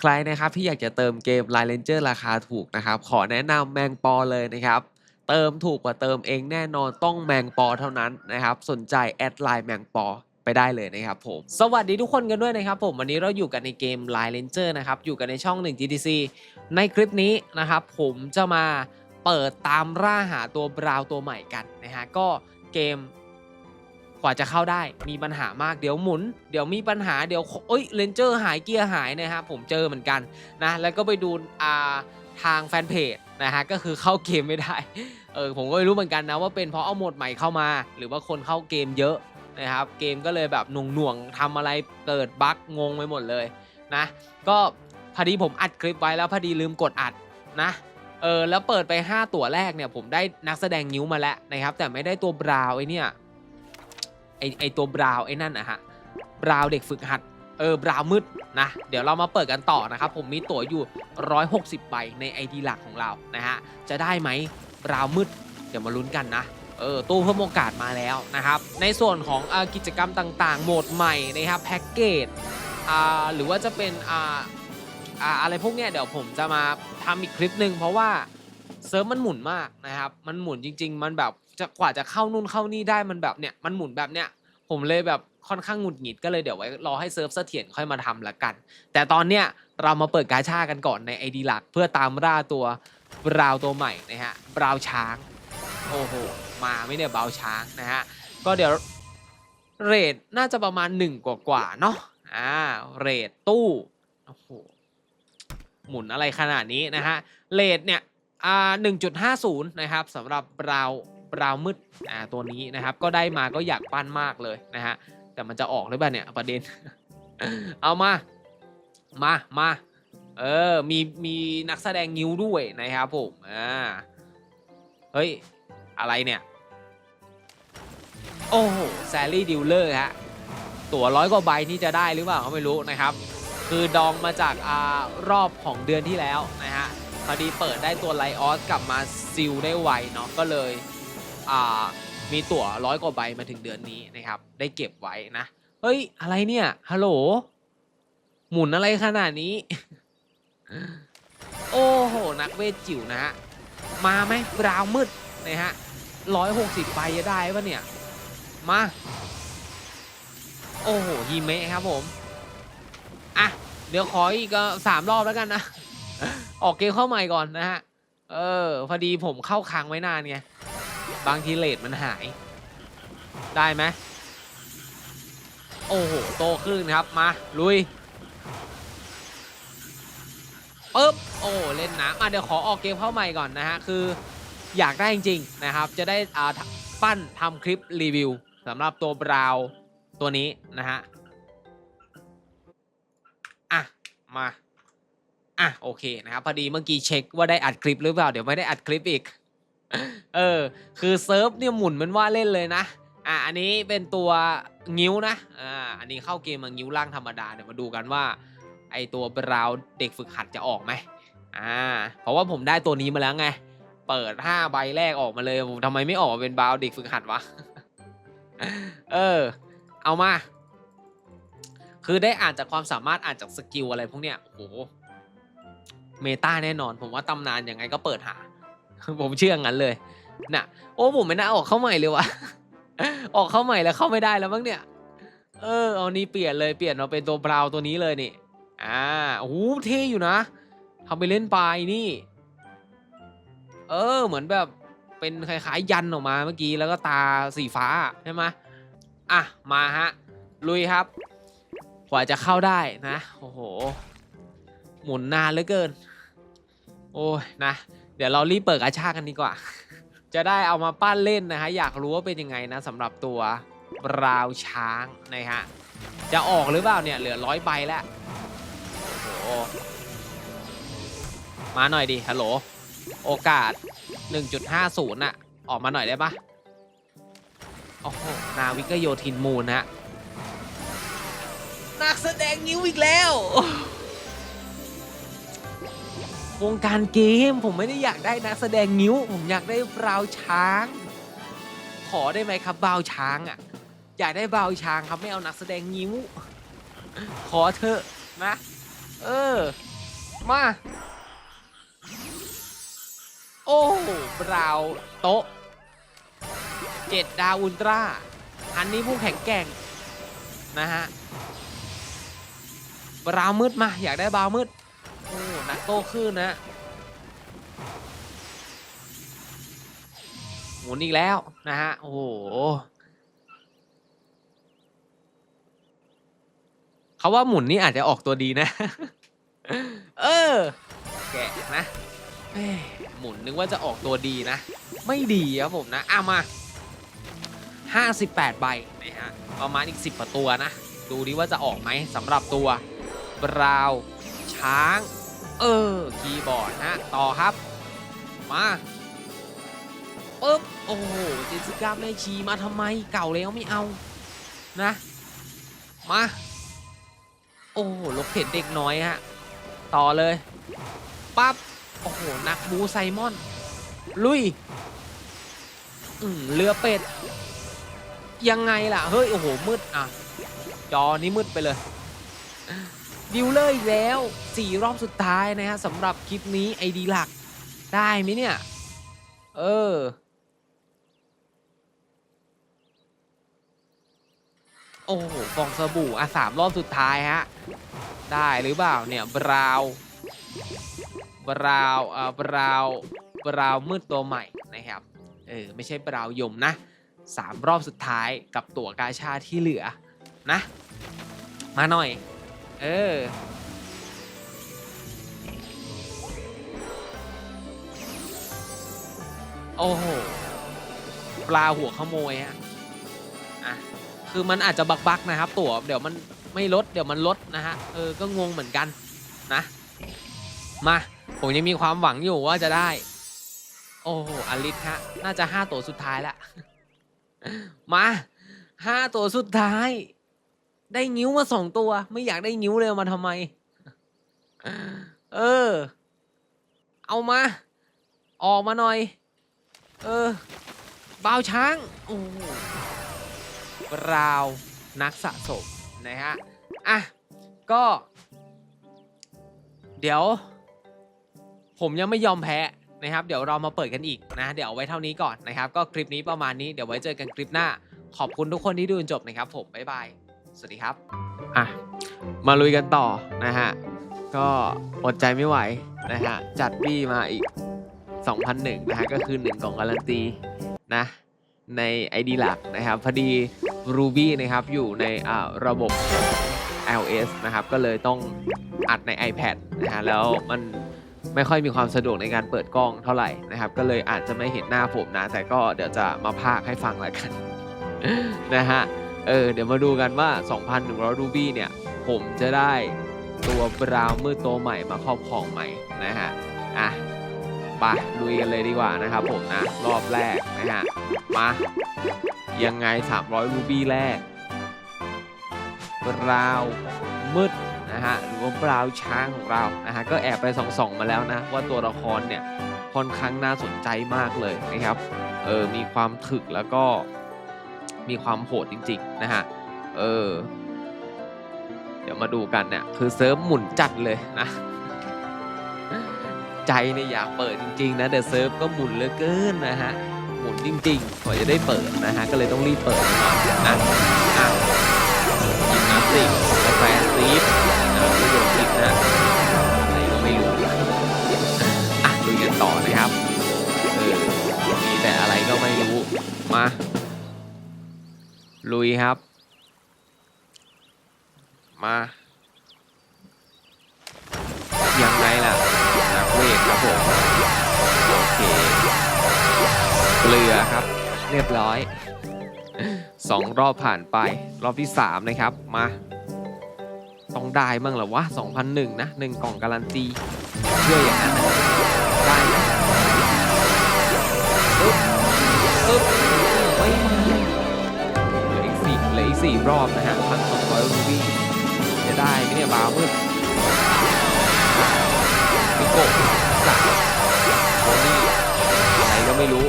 ใครนะครับที่อยากจะเติมเกม Line Ranger ราคาถูกนะครับ ขอแนะนำแมงปอเลยนะครับ เติมถูกกว่าเติมเองแน่นอนต้องแมงปอเท่านั้นนะครับ สนใจแอดไลน์แมงปอไปได้เลยนะครับผม สวัสดีทุกคนกันด้วยนะครับผม วันนี้เราอยู่กันในเกม Line Ranger นะครับ อยู่กันในช่อง 1 GTC ในคลิปนี้นะครับผมจะมาเปิดตามร่าหาตัวบราวตัวใหม่กันนะฮะก็เกม ว่าจะเข้าได้มีปัญหามากเดี๋ยวหมุน เดี๋ยวมีปัญหาเดี๋ยวเอ้ยเลนเจอร์หายเกียร์หายนะครับผมเจอเหมือนกันนะแล้วก็ไปดูอ่าทางแฟนเพจนะฮะก็คือเข้าเกมไม่ได้เออผมก็ไม่รู้เหมือนกันนะว่าเป็นเพราะเอาโหมดใหม่เข้ามา หรือว่าคนเข้าเกมเยอะนะครับเกมก็เลยแบบหน่วงหน่วงๆทำอะไรเกิดบั๊กงงไปหมดเลยนะก็พอดีผมอัดคลิปไว้แล้วพอดีลืมกดอัดนะเออแล้วเปิดไป 5 ตัวแรกเนี่ยผมได้นักแสดงนิ้วมาแล้วนะครับแต่ไม่ได้ตัวบราวน์ไอเนี่ย ไอไอตัวบราว์ไอ้นั่นนะฮะบราว์เด็กฝึกหัดเออบราว์มืดนะเดี๋ยวเรามาเปิดกันต่อนะครับ ผมมีตั๋วอยู่ 160 ใบใน ID หลักของเรานะฮะจะได้ไหมบราว์มืด เดี๋ยวมาลุ้นกันนะเออตู้เพิ่มโอกาสมาแล้วนะครับ ในส่วนของอกิจกรรมต่างๆ โหมดใหม่นะครับแพ็กเกจอ่าหรือว่าจะเป็นอ่าอ่าอะไรพวกเนี้ยเดี๋ยวผมจะมาทำอีกคลิปหนึ่งเพราะว่าเซิร์ฟมันหมุนมากนะครับ มันหมุนจริง ๆ มันแบบจะกว่าจะเข้านู่นเข้านี่ได้มันแบบเนี้ยมันหมุนแบบเนี้ย ผมเลยแบบค่อนข้างหงุดหงิดก็เลยเดี๋ยวไว้รอให้เซิร์ฟเสถียรค่อยมาทำละกัน แต่ตอนเนี้ยเรามาเปิดกาชากันก่อนใน ID หลัก เพื่อตามล่าตัวบราวตัวใหม่นะฮะบราวช้าง โอ้โห มาไม่เนี่ยบราวช้างนะฮะ ก็เดี๋ยวเรทน่าจะประมาณ 1 กว่ากว่าเนาะอ่าเรทตู้โอ้โหหมุนอะไรขนาดนี้นะฮะเรทเนี่ยอ่า1.50 นะครับสำหรับบราว ราวมืดอ่าตัวนี้นะครับ ก็ได้มาก็อยากปั้นมากเลยนะฮะแต่มันจะออกหรือเปล่าเนี่ยประเด็น เอามา มามาเออมีมีนักแสดงนิ้วด้วยนะครับผมอ่าเฮ้ย อะไรเนี่ย โอ้โหแซลลี่ดิวเลอร์ฮะตั๋วร้อยกว่าใบที่จะได้หรือเปล่าก็ไม่รู้นะครับ คือดองมาจากอ่ารอบของเดือนที่แล้วนะฮะพอดีเปิดได้ตัวไลออสกลับมาซิลได้ไวเนาะก็เลย มีตั๋วร้อยกว่าใบมาถึงเดือนนี้นะครับ ได้เก็บไว้นะ เฮ้ย อะไรเนี่ย ฮัลโหล หมุนอะไรขนาดนี้ โอ้โห นักเวทจิ๋วนะฮะ มาไหมบราวมืดนะฮะร้อยหกสิบใบจะได้ปะเนี่ย มา โอ้โหฮีเมะครับผม อะ เดี๋ยวขออีกก็สามรอบแล้วกันนะ ออกเกมเข้าใหม่ก่อนนะฮะ เออ พอดีผมเข้าค้างไว้นานไง บางทีเลทมันหาย ได้ไหมโอ้โห โตขึ้นครับ มา ลุยปึ๊บโอ้เล่นน้ำอะเดี๋ยวขอออกเกมเข้าใหม่ก่อนนะฮะ คืออยากได้จริง ๆ นะครับ จะได้อ่าปั้นทำคลิปรีวิวสำหรับตัวบราวน์ตัวนี้นะฮะ อะ มาอะโอเคนะครับพอดีเมื่อกี้เช็คว่าได้อัดคลิปหรือเปล่า เดี๋ยวไม่ได้อัดคลิปอีก เออ คือเซิร์ฟเนี่ยหมุนมันว่าเล่นเลยนะ อะ อันนี้เป็นตัวงิ้วนะ อ่า อันนี้เข้าเกมมางิ้วล่างธรรมดา เดี๋ยวมาดูกันว่า ไอตัวบราวเด็กฝึกหัดจะออกไหม อ่า เพราะว่าผมได้ตัวนี้มาแล้วไง เปิด5ใบแรกออกมาเลยผมทำไมไม่ออกมาเป็นบราวเด็กฝึกหัดวะ เออ เอามา คือได้อ่านจากความสามารถอ่านจากสกิลอะไรพวกเนี้ย โอ้โห เมตาแน่นอน ผมว่าตำนานยังไงก็เปิดหา ผมเชื่องั้นเลยน่ะ โอ้ผมไม่น่าออกเข้าใหม่เลยวะออกเข้าใหม่แล้วเข้าไม่ได้แล้วมั้งเนี่ย เออเอานี่เปลี่ยนเลยเปลี่ยนมาเป็นตัวบราวน์ตัวนี้เลยนี่ อ่าโอ้โหเท่อยู่นะทำไปเล่นปลายนี่ เออ เหมือนแบบเป็นคล้ายๆยันออกมาเมื่อกี้แล้วก็ตาสีฟ้าใช่ไหมอะมาฮะลุยครับกว่าจะเข้าได้นะ โอ้โห หมุนนานเหลือเกิน โอ้ยนะ เดี๋ยวเรารีบเปิดกระชากันดีกว่า จะได้เอามาปั้นเล่นนะฮะ อยากรู้ว่าเป็นยังไงนะสำหรับตัวบราวช้างนะฮะ จะออกหรือเปล่าเนี่ย เหลือร้อยใบแล้วโอ้โหมาหน่อยดิฮัลโหล โอกาส 1.50น่ะ ออกมาหน่อยได้ปะโอ้โห นาวิกโยธินมูลฮะนักแสดงนิ้วอีกแล้ว วงการเกมผมไม่ได้อยากได้นักแสดงนิ้ว ผมอยากได้บราว์ช้าง ขอได้ไหมครับบราว์ช้างอะอยากได้บราว์ช้างครับไม่เอานักแสดงนิ้ว ขอเถอะนะ เออ มา โอ้บราว์โต๊ะเจ็ดดาวอุลตร้า อันนี้ผู้แข็งแกร่งนะฮะบราว์มืดมา อยากได้บราว์มืด นักโต้ขึ้นนะหมุนอีกแล้วนะฮะ โอ้โหเขาว่าหมุนนี่อาจจะออกตัวดีนะ เออ แกะนะหมุนนึกว่าจะออกตัวดีนะ ไม่ดีครับผมนะอะมา 58 ใบนะฮะประมาณอีก 10กว่าตัวนะ ดูดิว่าจะออกไหมสำหรับตัวบราว์ช้าง เออ คีย์บอร์ดฮะ ต่อครับ มาปึ๊บ โอ้โห เจสิก้าแม่ชีมาทำไมเก่าแล้วไม่เอา นะ มา โอ้โหลกเข็นเด็กน้อยฮะ ต่อเลย ปั๊บ โอ้โห นักบูไซมอน ลุย อืมเรือเป็ด ยังไงล่ะ เฮ้ย โอ้โห มืด อะ จอนี้มืดไปเลย ดิวเลอร์อีกแล้ว 4 รอบสุดท้ายนะฮะสำหรับคลิปนี้ไอดีหลักได้ไหมเนี่ย เออ โอ้โหฟองสบู่อะสามรอบสุดท้ายฮะ ได้หรือเปล่าเนี่ย บราวน์บราวน์อ่าบราวน์บราวน์มืดตัวใหม่นะครับ เออ ไม่ใช่บราวยมนะสามรอบสุดท้ายกับตั๋วกาชาที่เหลือนะ มาหน่อย เออ โอ้โห ปลาหัวขโมยฮะอะ คือมันอาจจะบักๆนะครับ ตั๋วเดี๋ยวมันไม่ลดเดี๋ยวมันลดนะฮะ เออ ก็งงเหมือนกันนะ มา ผมยังมีความหวังอยู่ว่าจะได้ โอ้โห อลิสฮะ น่าจะห้าตัวสุดท้ายละ มาห้าตัวสุดท้าย ได้งิ้วมาสองตัว ไม่อยากได้งิ้วเลยเอามาทำไม เออ เอามา ออกมาหน่อย เออบ่าวช้างโอ้โหราวนักสะสมนะฮะ อะ ก็ เดี๋ยว ผมยังไม่ยอมแพ้นะครับ เดี๋ยวเรามาเปิดกันอีกนะ เดี๋ยวเอาไว้เท่านี้ก่อนนะครับ ก็คลิปนี้ประมาณนี้ เดี๋ยวไว้เจอกันคลิปหน้า ขอบคุณทุกคนที่ดูจนจบนะครับผม บ๊ายบาย สวัสดีครับ อะ มาลุยกันต่อนะฮะ ก็อดใจไม่ไหวนะฮะ จัดบี้มาอีก 2,001นะฮะ ก็คือ 1 กล่องการันตีนะ ใน ID หลักนะครับ พอดี Ruby นะครับ อยู่ในอ่าระบบ iOS นะครับ ก็เลยต้องอัดใน iPad นะฮะ แล้วมันไม่ค่อยมีความสะดวกในการเปิดกล้องเท่าไหร่นะครับ ก็เลยอาจจะไม่เห็นหน้าผมนะ แต่ก็เดี๋ยวจะมาพากให้ฟังแล้วกันนะฮะ เออเดี๋ยวมาดูกันว่า 2,100 รูบี้เนี่ย ผมจะได้ตัวบราวน์มืดตัวใหม่มาครอบครองใหม่นะฮะ อะไปลุยกันเลยดีกว่านะครับผมนะ รอบแรกนะฮะ มา ยังไง 300 รูบี้แรกบราวน์มืดนะฮะหรือว่าบราวน์ช้างของเรานะฮะก็แอบไปส่องๆมาแล้วนะว่าตัวละครเนี่ยค่อนข้างน่าสนใจมากเลยนะครับเออมีความถึกแล้วก็ มีความโหดจริง ๆ นะฮะ เออ เดี๋ยวมาดูกันเนี่ย คือเซิร์ฟหมุนจัดเลยนะ ใจเนี่ยอยากเปิดจริง ๆ นะแต่เซิร์ฟก็หมุนเหลือเกินนะฮะ หมุนจริงๆกว่าจะได้เปิดนะฮะ ก็เลยต้องรีบเปิดหน่อยนะอะยิมนาสติกกาแฟซีฟนะประโยชน์อีกนะอะไรก็ไม่รู้อะลุยกันต่อนะครับ เออ มีแต่อะไรก็ไม่รู้ มา ลุยครับ มา ยังไงล่ะนักเวทครับผมโอเคเกลือครับ เรียบร้อยสองรอบผ่านไปรอบที่สามนะครับ มา ต้องได้บ้างเหรอวะ2001นะหนึ่งกล่องการันตีเชื่ออย่างนั้นนะได้ไหมปึ๊บปึ๊บไม่ 4 รอบนะฮะทั้งสองร้อยรูบี้จะได้ไม่เนี่ยบาวมืดมิโกะสามโทนี่อะไรก็ไม่รู้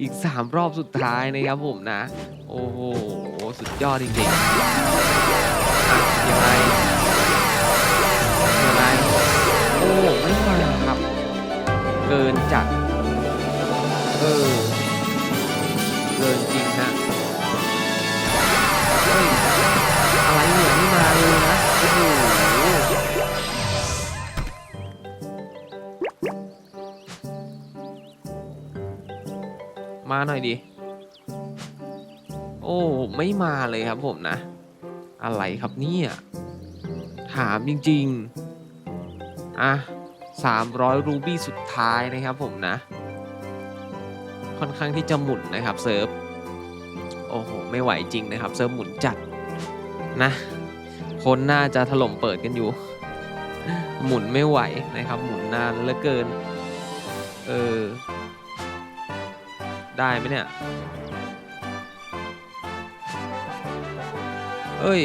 อีก 3 รอบสุดท้ายนะครับผมนะ โอ้โห สุดยอดจริงๆยังไงยังไงโอ้ไม่มาครับ เกินจัด เออ เกินจริงนะ มาหน่อยดิ โอ้ ไม่มาเลยครับผมนะ อะไรครับเนี่ย ถามจริง ๆ อะ 300 รูบี้สุดท้ายนะครับผมนะ ค่อนข้างที่จะหมุนนะครับเซิร์ฟ โอ้โห ไม่ไหวจริงนะครับ เซิร์ฟหมุนจัดนะ คนน่าจะถล่มเปิดกันอยู่ หมุนไม่ไหวนะครับ หมุนนานเหลือเกิน เออ ได้ไหมเนี่ย เอ้ย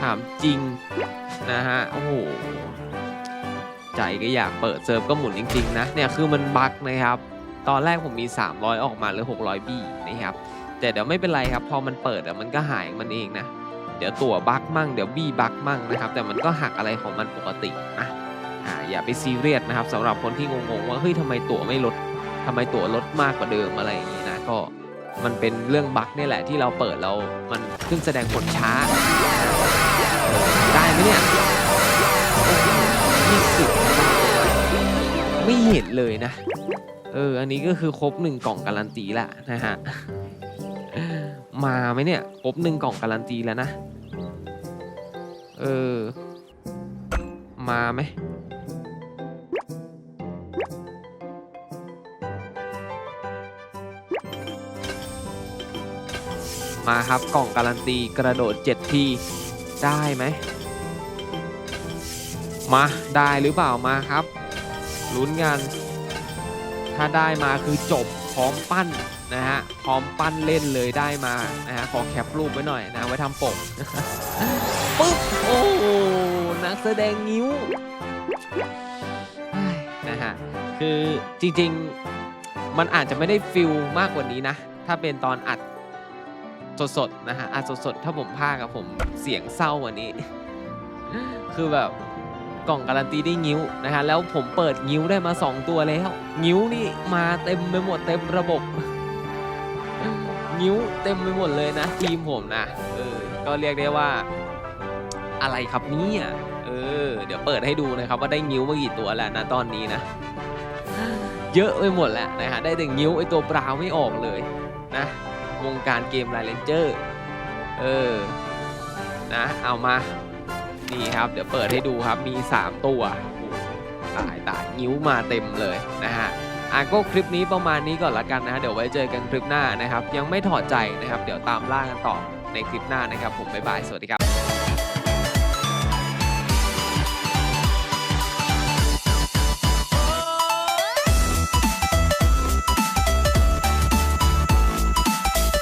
ถามจริง นะฮะ โอ้โห ใจก็อยากเปิดเซิร์ฟก็หมุนจริง ๆ นะ เนี่ย คือมันบั๊กนะครับ ตอนแรกผมมี 300 ออกมาเหลือ 600 บีนะครับ แต่เดี๋ยวไม่เป็นไรครับ พอมันเปิดอะมันก็หายมันเองนะ เดี๋ยวตั๋วบั๊กมั่งเดี๋ยวบี้บั๊กมั่งนะครับ แต่มันก็หักอะไรของมันปกตินะอ่าอย่าไปซีเรียสนะครับสำหรับคนที่งงๆว่าเฮ้ยทำไมตั๋วไม่ลดทำไมตั๋วลดมากกว่าเดิมอะไรอย่างนี้นะก็มันเป็นเรื่องบั๊กนี่แหละที่เราเปิดเรา มันขึ้นแสดงผลช้า ได้ไหมเนี่ยยี่สิบไม่เห็นเลยนะ เออ อันนี้ก็คือครบหนึ่งกล่องการันตีแล้วนะฮะ มาไหมเนี่ยครบหนึ่งกล่องการันตีแล้วนะ เออ มาไหมมาครับกล่องการันตีกระโดด 7 ทีได้ไหมมาได้หรือเปล่ามาครับลุ้นกัน ถ้าได้มาคือจบ ร้อมปั้นนะฮะพร้อมปั้นเล่นเลยได้มานะฮะขอแคปรูปไว้หน่อยนะไว้ทำปกปึ๊บโอ้นักแสดงนิ้วนะฮะคือจริงๆมันอาจจะไม่ได้ฟิลมากกว่านี้นะ ถ้าเป็นตอนอัดสดๆนะฮะอัดสดๆถ้าผมพากับผมเสียงเศร้ากว่านี้ คือแบบ กล่องการันตีได้งิ้วนะฮะแล้วผมเปิดงิ้วได้มา 2 ตัวแล้ว งิ้วนี่มาเต็มไปหมดเต็มระบบ งิ้วเต็มไปหมดเลยนะ ทีมผมนะเออก็เรียกได้ว่า อะไรครับเนี่ยเออ เดี๋ยวเปิดให้ดูนะครับว่าได้งิ้วมากี่ตัวแล้วนะตอนนี้นะเยอะไปหมดแล้วนะฮะได้แต่งิ้วไอตัวปลาไม่ออกเลยนะวงการเกมไลเลนเจอร์เออนะเอามา นี่ครับ เดี๋ยวเปิดให้ดูครับมี 3 ตัวตายตายนิ้วมาเต็มเลยนะฮะอะก็คลิปนี้ประมาณนี้ก่อนละกันนะฮะเดี๋ยวไว้เจอกันคลิปหน้านะครับ ยังไม่ถอดใจนะครับ เดี๋ยวตามล่ากันต่อในคลิปหน้านะครับ ผมบ๊ายบายสวัสดีครับ